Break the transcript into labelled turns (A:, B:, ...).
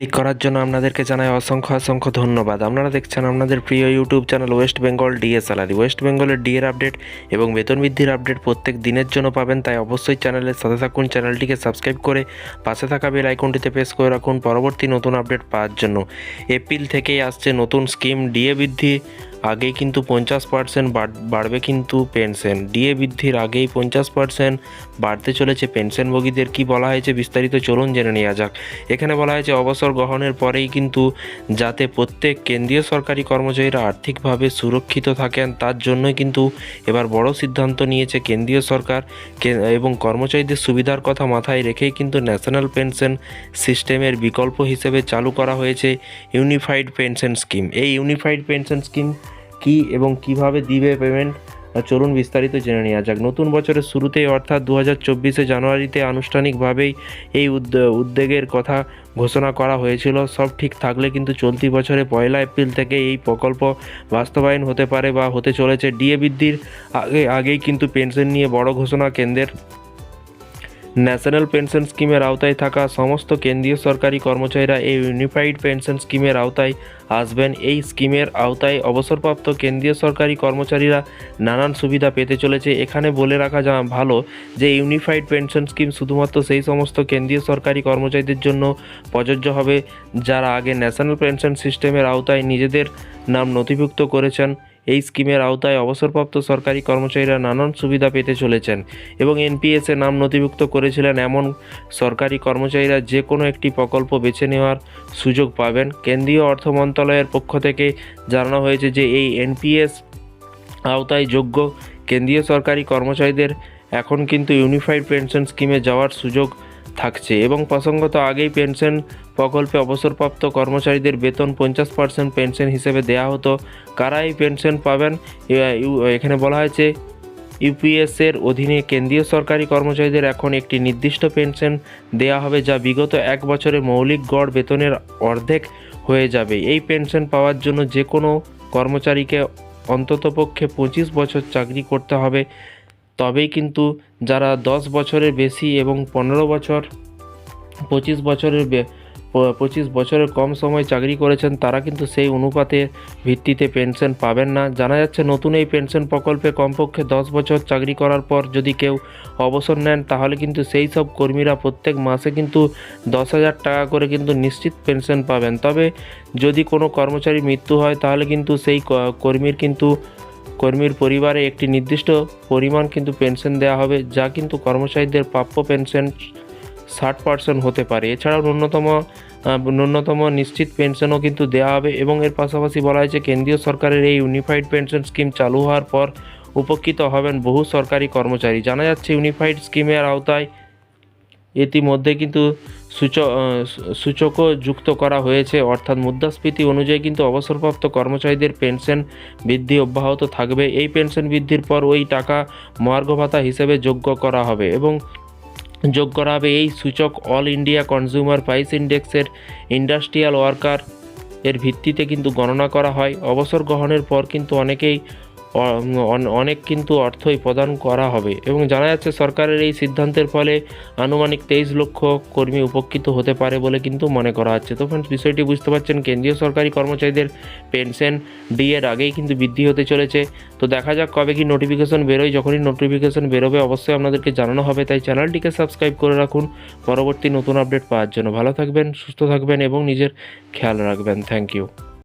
A: Click করার জন্য আপনাদেরকে জানাই অসংখ্য অসংখ্য ধন্যবাদ। আপনারা দেখছেন আপনাদের প্রিয় YouTube channel West Bengal DA salary West বেঙ্গলের ডিএর আপডেট এবং বেতন বৃদ্ধির আপডেট প্রত্যেক দিনের জন্য পাবেন, তাই অবশ্যই চ্যানেলের সাথে থাকুন, চ্যানেলটিকে সাবস্ক্রাইব করে পাশে থাকা বেল আইকনটিতে প্রেস করে রাখুন, পরবর্তী নতুন আপডেট পাওয়ার জন্য। এপ্রিল থেকেই আসছে নতুন স্কিম, ডিএ বৃদ্ধি আগেই কিন্তু পঞ্চাশ পার্সেন্ট বাড়বে কিন্তু পেনশন ডিএ বৃদ্ধির আগেই পঞ্চাশ পার্সেন্ট বাড়তে চলেছে পেনশনভোগীদের কি বলা হয়েছে বিস্তারিত চলুন জেনে নেওয়া যাক। এখানে বলা হয়েছে অবসর গ্রহণের পরেই কিন্তু যাতে প্রত্যেক কেন্দ্রীয় সরকারি কর্মচারীরা আর্থিকভাবে সুরক্ষিত থাকেন, তার জন্যই কিন্তু এবার বড় সিদ্ধান্ত নিয়েছে কেন্দ্রীয় সরকার। এবং কর্মচারীদের সুবিধার কথা মাথায় রেখেই কিন্তু ন্যাশনাল পেনশন সিস্টেমের বিকল্প হিসেবে চালু করা হয়েছে ইউনিফাইড পেনশন স্কিম। এই ইউনিফাইড পেনশন স্কিম কি এবং কীভাবে দিবে পেমেন্ট চলুন বিস্তারিত জেনে নেওয়া যাক। নতুন বছরের শুরুতেই অর্থাৎ দু হাজার চব্বিশে জানুয়ারিতে আনুষ্ঠানিকভাবেই এই উদ্য- উদ্যোগের কথা ঘোষণা করা হয়েছিল। সব ঠিক থাকলে কিন্তু চলতি বছরে পয়লা এপ্রিল থেকে এই প্রকল্প বাস্তবায়ন হতে পারে বা হতে চলেছে। ডিএ বৃদ্ধির আগে, আগেই কিন্তু পেনশন নিয়ে বড় ঘোষণা কেন্দ্রের ন্যাশনাল পেনশন স্কিমের আওতায় থাকা সমস্ত কেন্দ্রীয় সরকারি কর্মচারীরা এই ইউনিফাইড পেনশন স্কিমের আওতায় আসবেন। এই স্কিমের আওতায় অবসরপ্রাপ্ত কেন্দ্রীয় সরকারি কর্মচারীরা নানান সুবিধা পেতে চলেছে। এখানে বলে রাখা যা ভালো, যে ইউনিফাইড পেনশন স্কিম শুধুমাত্র সেই সমস্ত কেন্দ্রীয় সরকারি কর্মচারীদের জন্য প্রযোজ্য হবে, যারা আগে ন্যাশনাল পেনশন সিস্টেমের আওতায় নিজেদের নাম নথিভুক্ত করেছেন। এই স্কিমের আওতায় অবসরপ্রাপ্ত সরকারি কর্মচারীরা নানান সুবিধা পেতে চলেছেন এবং এনপিএসে নাম নথিভুক্ত করেছিলেন এমন সরকারি কর্মচারীরা যে কোনো একটি প্রকল্প বেছে নেওয়ার সুযোগ পাবেন। কেন্দ্রীয় অর্থ মন্ত্রণালয়ের পক্ষ থেকে জানানো হয়েছে যে এই এনপিএস আওতায় যোগ্য কেন্দ্রীয় সরকারি কর্মচারীদের এখন কিন্তু ইউনিফাইড পেনশন স্কিমে যাওয়ার সুযোগ থাকছে এবং প্রসঙ্গত আগেই পেনশন প্রকল্পে অবসরপ্রাপ্ত কর্মচারীদের বেতন পঞ্চাশ পার্সেন্ট পেনশন হিসেবে দেওয়া হতো। কারা এই পেনশন পাবেন? এখানে বলা হয়েছে ইউপিএস এর অধীনে কেন্দ্রীয় সরকারি কর্মচারীদের এখন একটি নির্দিষ্ট পেনশন দেওয়া হবে যা বিগত এক বছরে মৌলিক গড় বেতনের অর্ধেক হয়ে যাবে। এই পেনশন পাওয়ার জন্য যে কোনো কর্মচারীকে অন্ততপক্ষে পঁচিশ বছর চাকরি করতে হবে। তবেই কিন্তু যারা দশ বছরের বেশি এবং পনেরো বছর, পঁচিশ বছরের পঁচিশ বছরের কম সময় চাকরি করেছেন, তারা কিন্তু সেই অনুপাতে ভিত্তিতে পেনশন পাবেন না। জানা যাচ্ছে নতুন এই পেনশন প্রকল্পে কমপক্ষে দশ বছর চাকরি করার পর যদি কেউ অবসর নেন, তাহলে কিন্তু সেই সব কর্মীরা প্রত্যেক মাসে কিন্তু দশ হাজার টাকা করে কিন্তু নিশ্চিত পেনশন পাবেন। তবে যদি কোনো কর্মচারী মৃত্যু হয়, তাহলে কিন্তু সেই কর্মীর কিন্তু কর্মীর পরিবারে একটি নির্দিষ্ট পরিমাণ কিন্তু পেনশন দেওয়া হবে, যা কিন্তু কর্মচারীদের প্রাপ্য পেনশন ষাট পার্সেন্ট হতে পারে। এছাড়াও ন্যূনতম ন্যূনতম নিশ্চিত পেনশনও কিন্তু দেওয়া হবে এবং এর পাশাপাশি বলা হয়েছে, কেন্দ্রীয় সরকারের এই ইউনিফাইড পেনশন স্কিম চালু হওয়ার পর উপকৃত হবেন বহু সরকারি কর্মচারী। জানা যাচ্ছে ইউনিফাইড স্কিমের আওতায় ইতিমধ্যে কিন্তু সূচকও যুক্ত করা হয়েছে। অর্থাৎ মুদ্রাস্ফীতি অনুযায়ী কিন্তু অবসরপ্রাপ্ত কর্মচারীদের পেনশন বৃদ্ধি অব্যাহত থাকবে। এই পেনশন বৃদ্ধির পর ওই টাকা মহার্ঘ ভাতা হিসেবে যোগ্য করা হবে এবং যোগ করা হবে। এই সূচক অল ইন্ডিয়া কনজিউমার প্রাইস ইন্ডেক্সের ইন্ডাস্ট্রিয়াল ওয়ার্কার এর ভিত্তিতে কিন্তু গণনা করা হয়। অবসর গ্রহণের পর কিন্তু অনেকেই অনেক কিন্তু অর্থই প্রদান করা হবে। এবং জানা যাচ্ছে সরকারের এই সিদ্ধান্তের ফলে আনুমানিক তেইশ লক্ষ কর্মী উপকৃত হতে পারে বলে কিন্তু মনে করা হচ্ছে। তো ফ্রেন্ডস বিষয়টি বুঝতে পারছেন, কেন্দ্রীয় সরকারি কর্মচারীদের পেনশন ডি এর আগেই কিন্তু বৃদ্ধি হতে চলেছে। তো দেখা যাক কবে কি নোটিফিকেশন বেরোয়। যখনই নোটিফিকেশন বেরোবে, অবশ্যই আপনাদেরকে জানানো হবে। তাই চ্যানেলটিকে সাবস্ক্রাইব করে রাখুন। পরবর্তী নতুন আপডেট পাওয়ার জন্য ভালো থাকবেন, সুস্থ থাকবেন এবং নিজের খেয়াল রাখবেন। Thank you